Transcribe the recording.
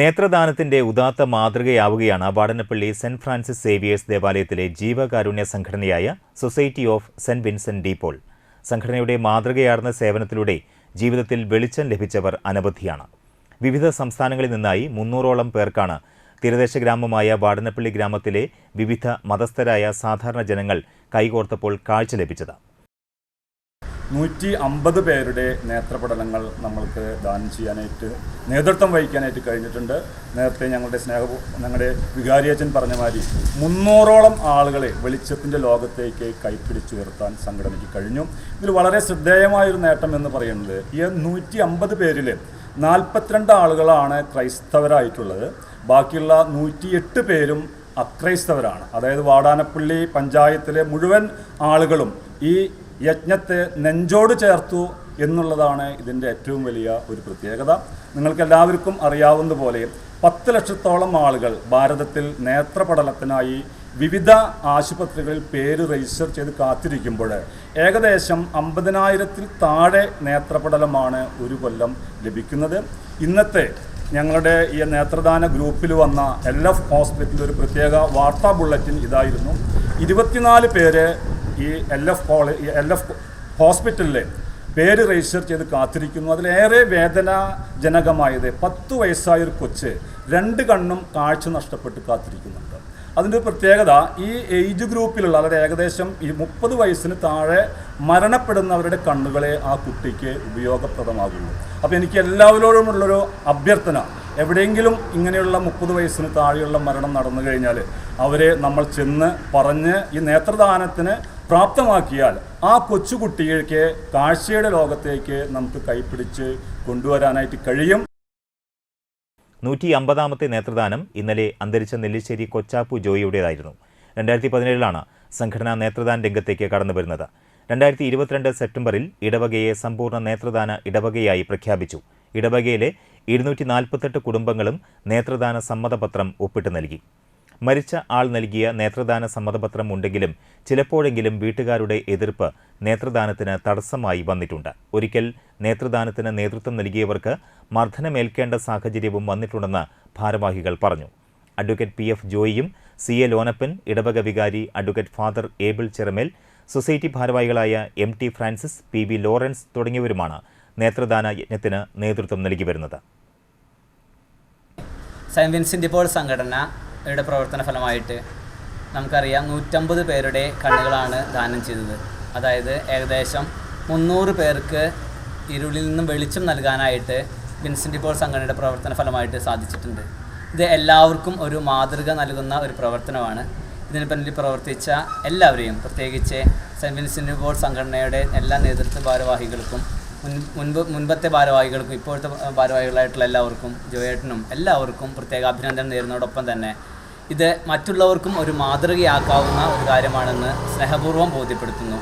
നേത്രദാനത്തിന്റെ ഉദാത്ത മാതൃകയാവുകയാണ് Vadanappally saint Francis Xavier's ദേവാലയത്തിലെ ജീവകാരുണ്യ സംഘടനയായ society of Saint Vincent de Paul സംഘടനയുടെ മാതൃകയാർന്ന സേവനത്തിലൂടെ ജീവിതത്തിൽ വെളിച്ചം ലഭിച്ചവർ അനവധിയാണ്. വിവിധ സംസ്ഥാനങ്ങളിൽ നിന്നായി മുന്നൂറോളം പേർക്കാണ് തീരദേശ ഗ്രാമമായ വാടനപ്പള്ളി ഗ്രാമത്തിലെ വിവിധ മതസ്ഥരായ സാധാരണ ജനങ്ങൾ കൈകോർത്തപ്പോൾ കാഴ്ച ലഭിച്ചത്. നൂറ്റി അമ്പത് പേരുടെ നേത്രപടലങ്ങൾ നമ്മൾക്ക് ദാനം ചെയ്യാനായിട്ട് നേതൃത്വം വഹിക്കാനായിട്ട് കഴിഞ്ഞിട്ടുണ്ട്. നേരത്തെ ഞങ്ങളുടെ സ്നേഹ ഞങ്ങളുടെ വികാരിയച്ചൻ പറഞ്ഞ മാതിരി മുന്നൂറോളം ആളുകളെ വെളിച്ചത്തിന്റെ ലോകത്തേക്ക് കൈപ്പിടിച്ചുയർത്താൻ സംഘടനയ്ക്ക് കഴിഞ്ഞു. ഇതിൽ വളരെ ശ്രദ്ധേയമായൊരു നേട്ടം എന്ന് പറയുന്നത് ഈ നൂറ്റി അമ്പത് പേരിൽ നാൽപ്പത്തിരണ്ട് ആളുകളാണ് ക്രൈസ്തവരായിട്ടുള്ളത്. ബാക്കിയുള്ള നൂറ്റിയെട്ട് പേരും അക്രൈസ്തവരാണ്. അതായത് വാടാനപ്പള്ളി പഞ്ചായത്തിലെ മുഴുവൻ ആളുകളും ഈ യജ്ഞത്തെ നെഞ്ചോട് ചേർത്തു എന്നുള്ളതാണ് ഇതിന്റെ ഏറ്റവും വലിയ ഒരു പ്രത്യേകത. നിങ്ങൾക്കെല്ലാവർക്കും അറിയാവുന്ന പോലെ പത്ത് ലക്ഷത്തോളം ആളുകൾ ഭാരതത്തിൽ നേത്രപടലത്തിനായി വിവിധ ആശുപത്രികളിൽ പേര് രജിസ്റ്റർ ചെയ്ത് കാത്തിരിക്കുമ്പോൾ ഏകദേശം അമ്പതിനായിരത്തിൽ താഴെ നേത്രപടലമാണ് ഒരു കൊല്ലം ലഭിക്കുന്നത്. ഇന്നത്തെ ഞങ്ങളുടെ ഈ നേത്രദാന ഗ്രൂപ്പിൽ വന്ന എൽ എഫ് ഹോസ്പിറ്റലിൽ ഒരു പ്രത്യേക വാർത്താ ബുള്ളറ്റിൻ ഇതായിരുന്നു. ഇരുപത്തിനാല് പേര് ഈ L F college L F ഹോസ്പിറ്റലിൽ പേര് രജിസ്റ്റർ ചെയ്ത് കാത്തിരിക്കുന്നു. അതിലേറെ വേദനാജനകമായത് പത്ത് വയസ്സായ ഒരു കൊച്ച് രണ്ട് കണ്ണും കാഴ്ച നഷ്ടപ്പെട്ട് കാത്തിരിക്കുന്നുണ്ട്. അതിന്റെ ഒരു പ്രത്യേകത ഈ ഏജ് ഗ്രൂപ്പിലുള്ള അതായത് ഏകദേശം ഈ മുപ്പത് വയസ്സിന് താഴെ മരണപ്പെടുന്നവരുടെ കണ്ണുകളെ ആ കുട്ടിക്ക് ഉപയോഗപ്രദമാകുള്ളൂ അപ്പോൾ എനിക്ക് എല്ലാവരോടുമുള്ളൊരു അഭ്യർത്ഥന എവിടെയെങ്കിലും ഇങ്ങനെയുള്ള മുപ്പത് വയസ്സിന് താഴെയുള്ള മരണം നടന്നു കഴിഞ്ഞാൽ അവരെ നമ്മൾ ചെന്ന് പറഞ്ഞ് ഈ നേത്രദാനത്തിന് പ്രാപ്തമാക്കിയാൽ ആ കൊച്ചുകുട്ടിക്ക് കാഴ്ചയുടെ ലോകത്തേക്ക് നമുക്ക് കൈപ്പിടിച്ച് കൊണ്ടുവരാനായിട്ട് കഴിയും. നൂറ്റി അമ്പതാമത്തെ നേത്രദാനം ഇന്നലെ അന്തരിച്ച നെല്ലിശ്ശേരി കൊച്ചാപ്പു ജോയിയുടേതായിരുന്നു. രണ്ടായിരത്തി പതിനേഴിലാണ് സംഘടന നേത്രദാന രംഗത്തേക്ക് കടന്നു വരുന്നത്. രണ്ടായിരത്തി ഇരുപത്തിരണ്ട് സെപ്റ്റംബറിൽ ഇടവകയെ സമ്പൂർണ നേത്രദാന ഇടവകയായി പ്രഖ്യാപിച്ചു. ഇടവകയിലെ ഇരുന്നൂറ്റി നാൽപ്പത്തെട്ട് കുടുംബങ്ങളും നേത്രദാന സമ്മതപത്രം ഒപ്പിട്ട് നൽകി. മരിച്ച ആൾ നൽകിയ നേത്രദാന സമ്മതപത്രം ഉണ്ടെങ്കിലും ചിലപ്പോഴെങ്കിലും വീട്ടുകാരുടെ എതിർപ്പ് നേത്രദാനത്തിന് തടസ്സമായി വന്നിട്ടുണ്ട്. ഒരിക്കൽ നേത്രദാനത്തിന് നേതൃത്വം നൽകിയവർക്ക് മർദ്ദനമേൽക്കേണ്ട സാഹചര്യവും വന്നിട്ടുണ്ടെന്ന് ഭാരവാഹികൾ പറഞ്ഞു. അഡ്വക്കേറ്റ് പി എഫ് ജോയിയും സി എ ലോനപ്പൻ ഇടവക വികാരി advocate father Abel Cheramel society ഭാരവാഹികളായ M T Francis P V Lawrence തുടങ്ങിയവരുമാണ് നേത്രദാന യജ്ഞത്തിന് നേതൃത്വം നൽകി വരുന്നത്. സെന്റ് വിൻസെന്റ് പോൾ സംഘടനയുടെ പ്രവർത്തന ഫലമായിട്ട് നമുക്കറിയാം നൂറ്റമ്പത് പേരുടെ കണ്ണുകളാണ് ദാനം ചെയ്തത്. അതായത് ഏകദേശം മുന്നൂറ് പേർക്ക് ഇരുളിൽ നിന്നും വെളിച്ചം നൽകാനായിട്ട് വിൻസെന്റ് പോൾ സംഘടനയുടെ പ്രവർത്തന ഫലമായിട്ട് സാധിച്ചിട്ടുണ്ട്. ഇത് എല്ലാവർക്കും ഒരു മാതൃക നൽകുന്ന ഒരു പ്രവർത്തനമാണ്. ഇതിന് പിന്നിൽ പ്രവർത്തിച്ച എല്ലാവരെയും പ്രത്യേകിച്ച് സെന്റ് വിൻസെന്റ് പോൾ സംഘടനയുടെ എല്ലാ നേതൃത്വ ഭാരവാഹികൾക്കും മുൻപ് മുൻപത്തെ ഭാരവാഹികൾക്കും ഇപ്പോഴത്തെ ഭാരവാഹികളായിട്ടുള്ള എല്ലാവർക്കും ജോയേട്ടനും എല്ലാവർക്കും പ്രത്യേക അഭിനന്ദനം നേരുന്നതോടൊപ്പം തന്നെ ഇത് മറ്റുള്ളവർക്കും ഒരു മാതൃകയാക്കാവുന്ന ഒരു കാര്യമാണെന്ന് സ്നേഹപൂർവം ബോധ്യപ്പെടുത്തുന്നു.